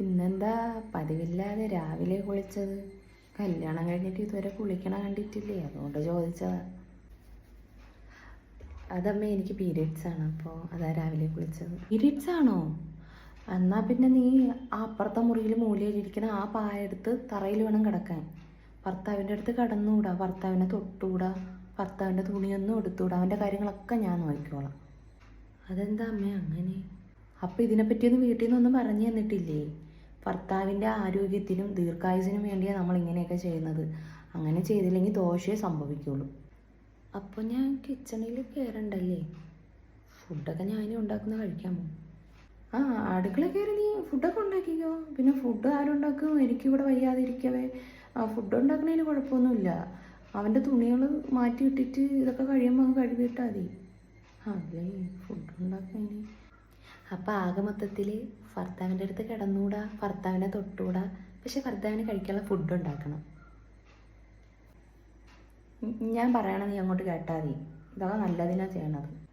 ഇന്നെന്താ പതിവില്ലാതെ രാവിലെ കുളിച്ചത്? കല്യാണം കഴിഞ്ഞിട്ട് ഇതുവരെ കുളിക്കണം കണ്ടിട്ടില്ലേ? അതുകൊണ്ട് ചോദിച്ചതാ. അതമ്മ എനിക്ക് പീരീഡ്സ് ആണ് അപ്പോൾ അതാ രാവിലെ കുളിച്ചത്. പീരീഡ്സ് ആണോ? എന്നാ പിന്നെ നീ ആ അപ്പുറത്തെ മുറിയിൽ മൂലയിലിരിക്കണ ആ പായ എടുത്ത് തറയിൽ വേണം കിടക്കാൻ. ഭർത്താവിന്റെ അടുത്ത് കടന്നുകൂടാ. ഭർത്താവിനെ തൊട്ടുകൂടാ. ഭർത്താവിന്റെ തുണിയൊന്നും എടുത്തുകൂടാ. അവന്റെ കാര്യങ്ങളൊക്കെ ഞാൻ നോക്കിക്കോളാം. അതെന്താ അമ്മേ അങ്ങനെ? അപ്പം ഇതിനെപ്പറ്റിയൊന്നും വീട്ടിൽ നിന്നൊന്നും പറഞ്ഞു തന്നിട്ടില്ലേ? ഭർത്താവിന്റെ ആരോഗ്യത്തിനും ദീർഘായുസിനും വേണ്ടിയാണ് നമ്മൾ ഇങ്ങനെയൊക്കെ ചെയ്യുന്നത്. അങ്ങനെ ചെയ്തില്ലെങ്കിൽ ദോഷമേ സംഭവിക്കുള്ളൂ. അപ്പോൾ ഞാൻ കിച്ചണിൽ കയറണ്ടല്ലേ ഫുഡൊക്കെ ഞാനും ഉണ്ടാക്കുന്ന കഴിക്കാമോ ആ അടുക്കള കയറി നീ ഫുഡൊക്കെ ഉണ്ടാക്കിക്കോ. പിന്നെ ഫുഡ് ആരുണ്ടാക്കും എനിക്കിവിടെ വയ്യാതിരിക്കവേ. ആ ഫുഡ് ഉണ്ടാക്കണതിന് കുഴപ്പമൊന്നുമില്ല. അവന്റെ തുണികൾ മാറ്റി ഇട്ടിട്ട് ഇതൊക്കെ കഴിയുമ്പോൾ അങ്ങ് കഴുകിയിട്ടാൽ മതി. അല്ലേ? ഫുഡ് ഉണ്ടാക്കണേ അപ്പം ആകെ മൊത്തത്തിൽ ഭർത്താവിന്റെ അടുത്ത് കിടന്നുകൂടാ ഭർത്താവിനെ തൊട്ടുകൂടാ പക്ഷെ ഭർത്താവിന് കഴിക്കാനുള്ള ഫുഡ് ഉണ്ടാക്കണം. ഞാൻ പറയണത് നീ അങ്ങോട്ട് കേട്ടാൽ മതി. ഇതൊക്കെ നല്ലതിനാണ് ചെയ്യണത്.